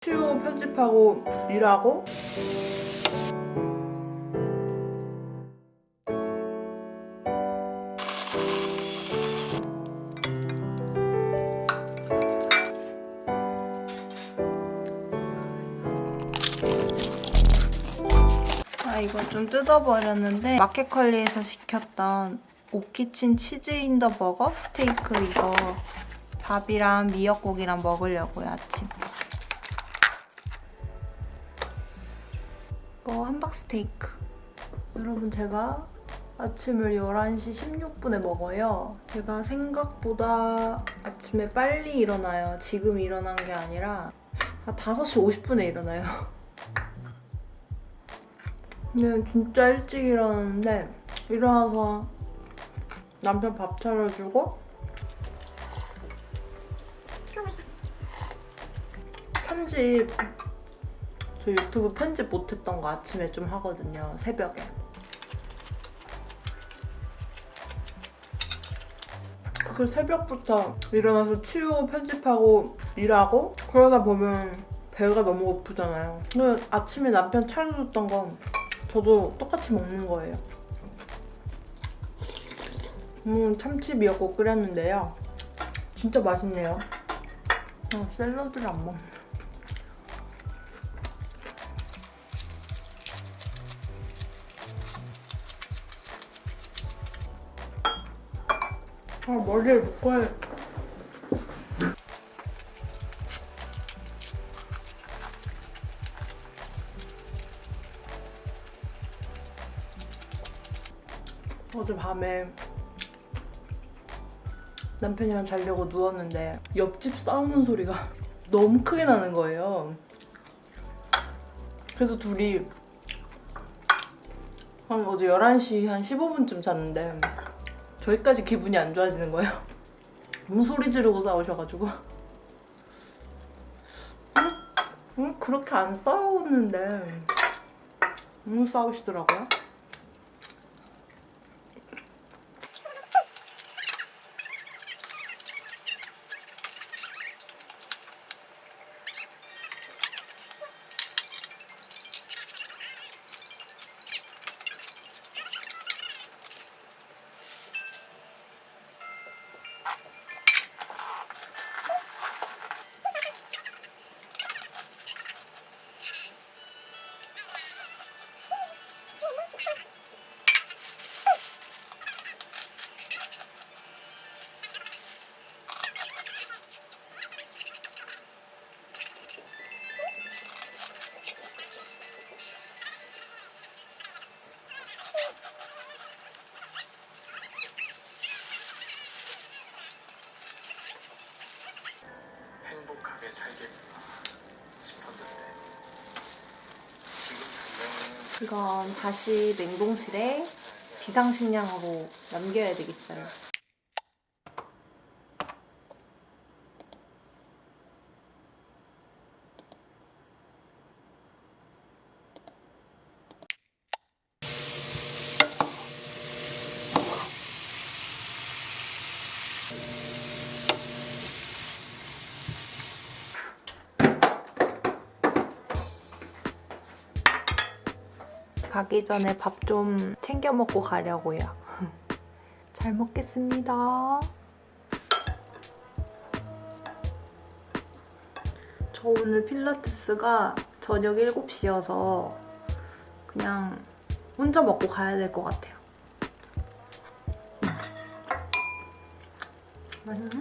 치우고 편집하고 일하고? 아 이거 좀 뜯어버렸는데 마켓컬리에서 시켰던 오키친 치즈 인더 버거? 스테이크 이거 밥이랑 미역국이랑 먹으려고요 아침 함박스테이크. 여러분 제가 아침을 11시 16분에 먹어요. 제가 생각보다 아침에 빨리 일어나요. 지금 일어난 게 아니라 한 5시 50분에 일어나요. 근데 진짜 일찍 일어났는데 일어나서 남편 밥 차려주고 편집 저 유튜브 편집 못했던 거 아침에 좀 하거든요 새벽에. 그 새벽부터 일어나서 치우고 편집하고 일하고 그러다 보면 배가 너무 고프잖아요. 근데 아침에 남편 차려줬던 건 저도 똑같이 먹는 거예요. 음 참치 미역국 끓였는데요. 진짜 맛있네요. 어, 샐러드를 안 먹네 아 머리를 묶어야 어제 밤에 남편이랑 자려고 누웠는데 옆집 싸우는 소리가 너무 크게 나는 거예요. 그래서 둘이 한 어제 11시 한 15분쯤 잤는데 저희까지 기분이 안 좋아지는 거예요. 너무 소리 지르고 싸우셔가지고. 응? 응? 그렇게 안 싸웠는데 너무 싸우시더라고요. 이건 다시 냉동실에 비상식량으로 남겨야 되겠어요. 가기 전에 밥 좀 챙겨 먹고 가려고요. 잘 먹겠습니다. 저 오늘 필라테스가 저녁 7시여서 그냥 혼자 먹고 가야 될 것 같아요. 맛있네?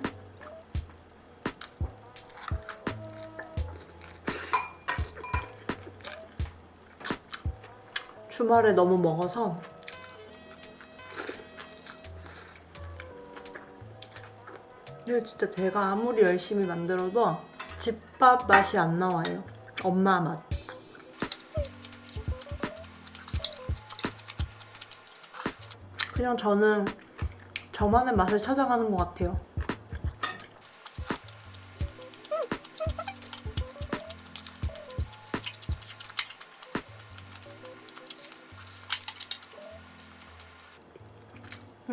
주말에 너무 먹어서 이거 진짜 제가 아무리 열심히 만들어도 집밥 맛이 안 나와요. 엄마 맛. 그냥 저는 저만의 맛을 찾아가는 것 같아요.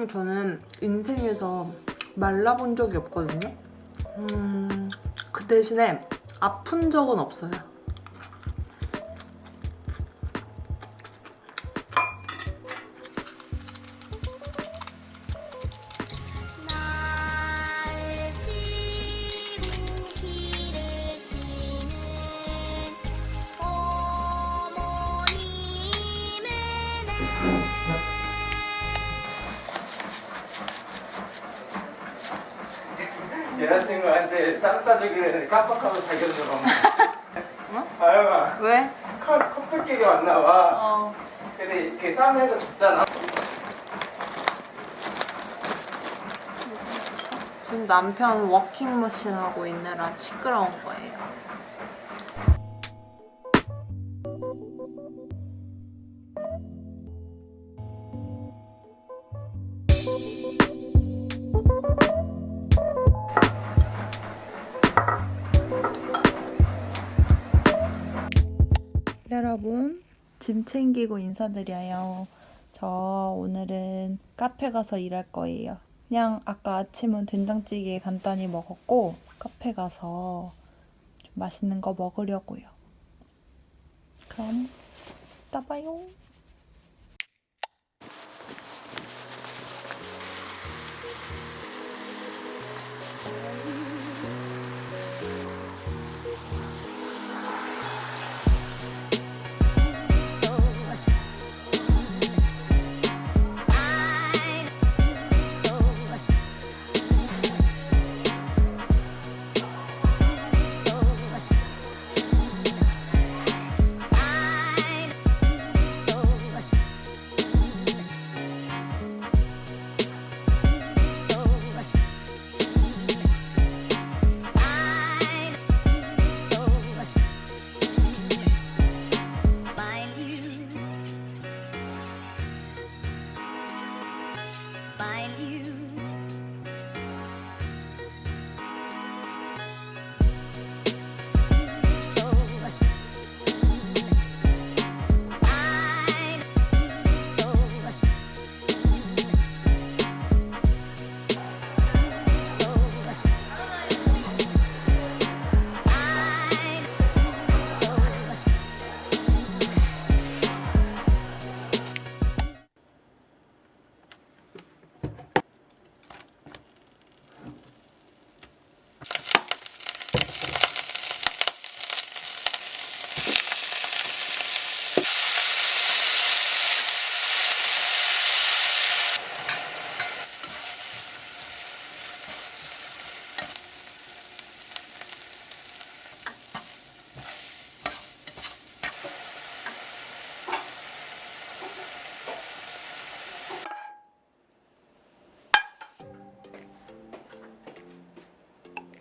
저는 인생에서 말라본 적이 없거든요. 음, 그 대신에 아픈 적은 없어요. 싸주기로 했는데 깜빡하고 자기가 들어가면 아영아 왜? 컵, 커플 케이크 왔나 봐 어. 근데 이렇게 쌈 해서 줬잖아 지금 남편 워킹머신 하고 있느라 시끄러운 거예요. 짐 챙기고 인사드려요. 저 오늘은 카페 가서 일할 거예요. 그냥 아까 아침은 된장찌개 간단히 먹었고 카페 가서 좀 맛있는 거 먹으려고요. 그럼 이따 봐요.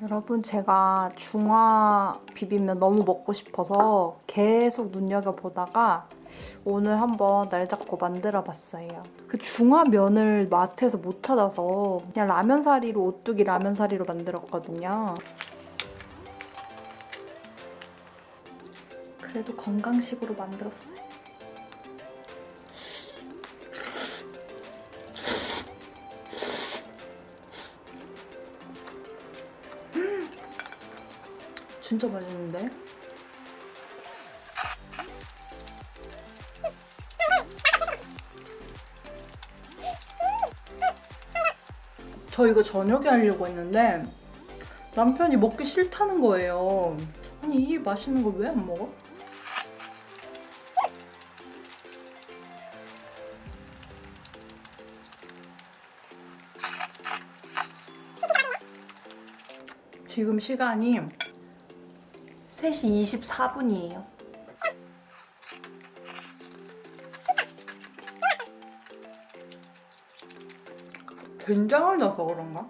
여러분 제가 중화 비빔면 너무 먹고 싶어서 계속 눈여겨보다가 오늘 한번 날 잡고 만들어봤어요. 그 중화면을 마트에서 못 찾아서 그냥 라면 사리로 오뚜기 라면 사리로 만들었거든요. 그래도 건강식으로 만들었어요. 진짜 맛있는데? 저 이거 저녁에 하려고 했는데 남편이 먹기 싫다는 거예요. 아니 이게 맛있는 걸 왜 안 먹어? 지금 시간이 3시 24분이에요. 된장을 넣어서 그런가? 아,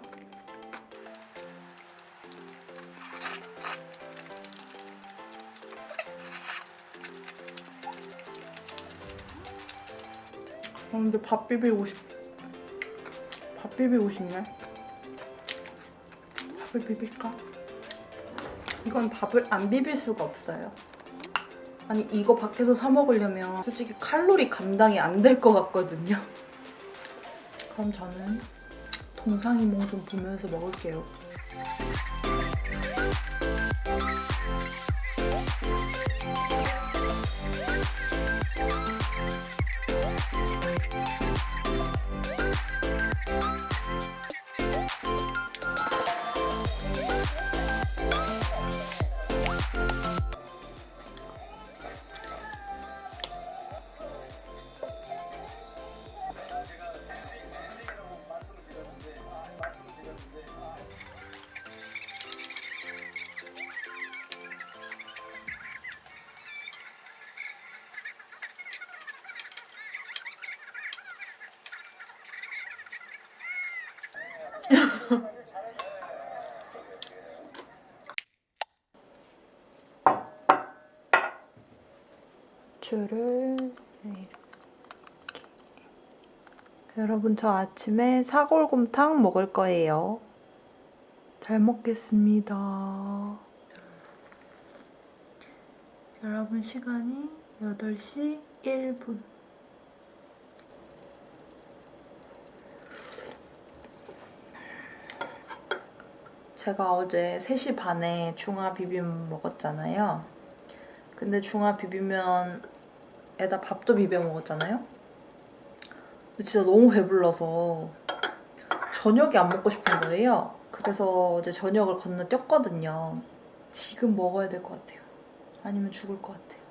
근데 밥 비비고 싶... 밥 비비고 싶네. 밥을 비빌까? 이건 밥을 안 비빌 수가 없어요. 아니 이거 밖에서 사 먹으려면 솔직히 칼로리 감당이 안 될 것 같거든요. 그럼 저는 동상이몽 좀 보면서 먹을게요. 부추를 이렇게. 여러분 저 아침에 사골곰탕 먹을 거예요. 잘 먹겠습니다. 여러분 시간이 8시 1분. 제가 어제 3시 반에 중화 비빔 먹었잖아요. 근데 중화 비빔면 에다 밥도 비벼 먹었잖아요. 근데 진짜 너무 배불러서 저녁이 안 먹고 싶은 거예요. 그래서 어제 저녁을 건너뛰었거든요. 지금 먹어야 될 것 같아요. 아니면 죽을 것 같아요.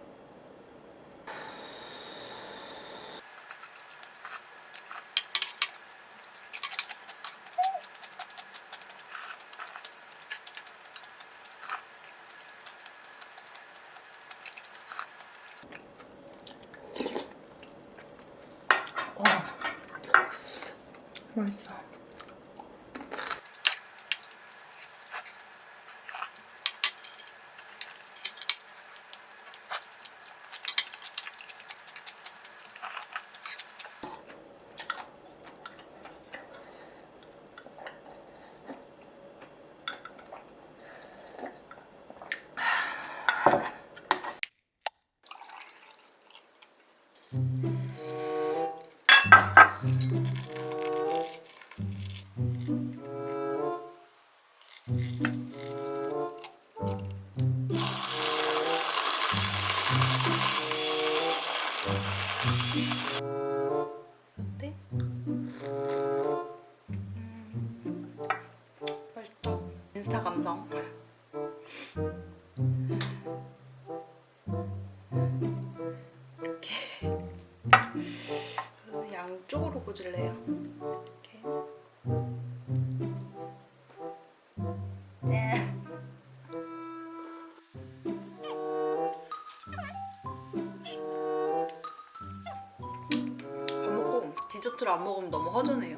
허전해요.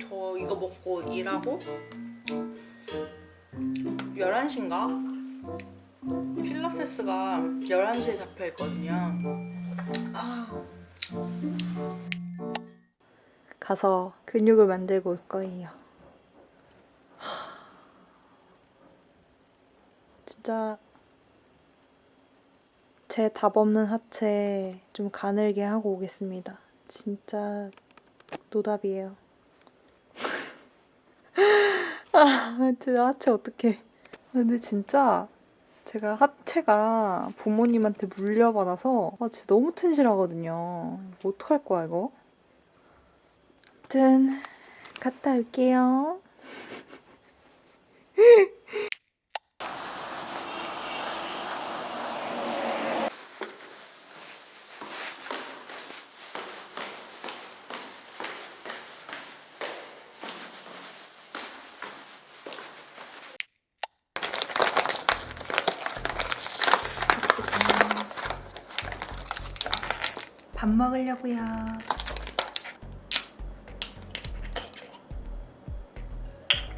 저 이거 먹고 일하고 11시인가? 필라테스가 11시에 잡혀 있거든요. 가서 근육을 만들고 올 거예요. 진짜 제 답 없는 하체 좀 가늘게 하고 오겠습니다. 진짜 노답이에요. 아, 진짜 하체 어떡해. 근데 진짜 제가 하체가 부모님한테 물려받아서 아, 진짜 너무 튼실하거든요. 어떡할 거야, 이거? 아무튼 갔다 올게요. 먹으려고요.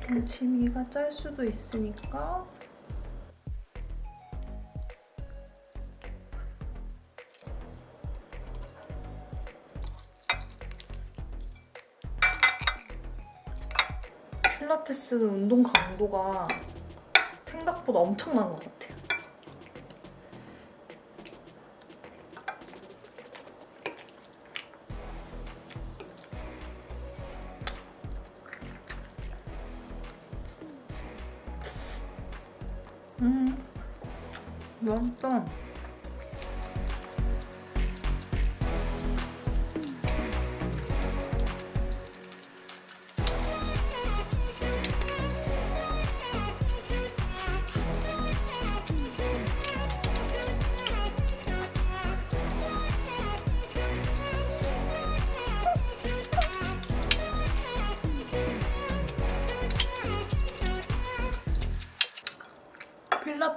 김치미가 짤 수도 있으니까 필라테스는 운동 강도가 생각보다 엄청난 것 같아요.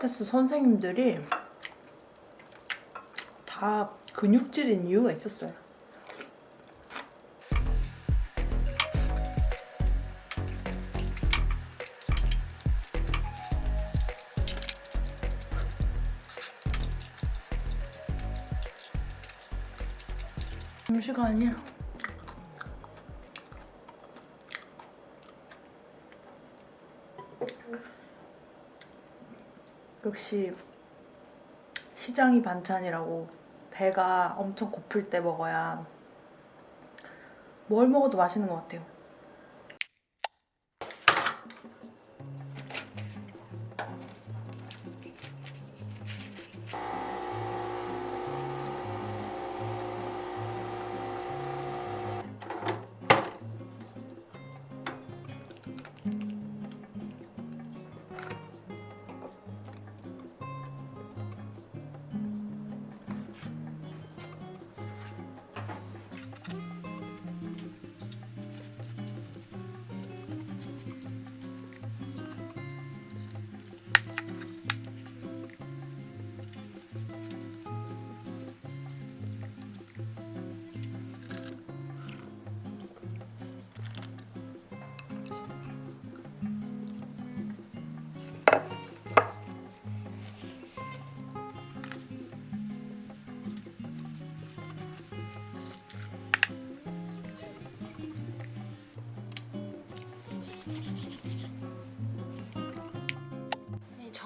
필라테스 선생님들이 다 근육질인 이유가 있었어요. 시간이야. 역시 시장이 반찬이라고 배가 엄청 고플 때 먹어야 뭘 먹어도 맛있는 것 같아요.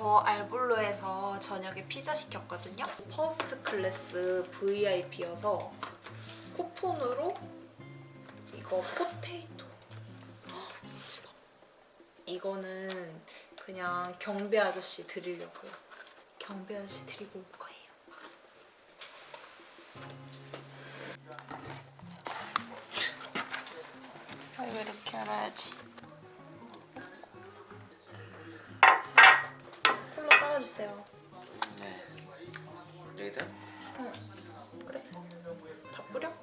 저 알볼로에서 저녁에 피자 시켰거든요. 퍼스트 클래스 VIP여서 쿠폰으로 이거 포테이토. 이거는 그냥 경비 아저씨 드리려고요. 경비 아저씨 드리고 올 거예요. 아, 왜 이렇게 알아야지? 따라주세요. 네. 여기다? 그래. 다 뿌려?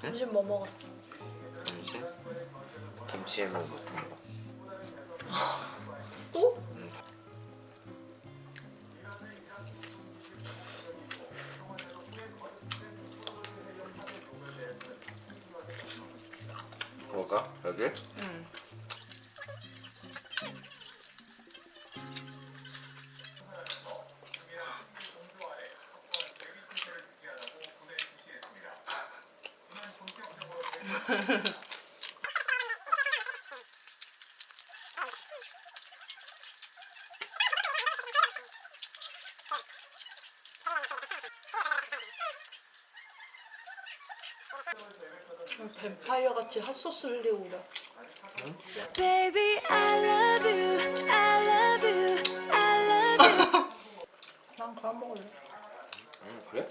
점심 뭐 먹었어? 김치? 김치에 뭐 같은 거. 뱀파이어 같이 핫소스 흘리고 그래. Baby, I love you. I love you. I love you. 난 그만 먹을래. 응 그래?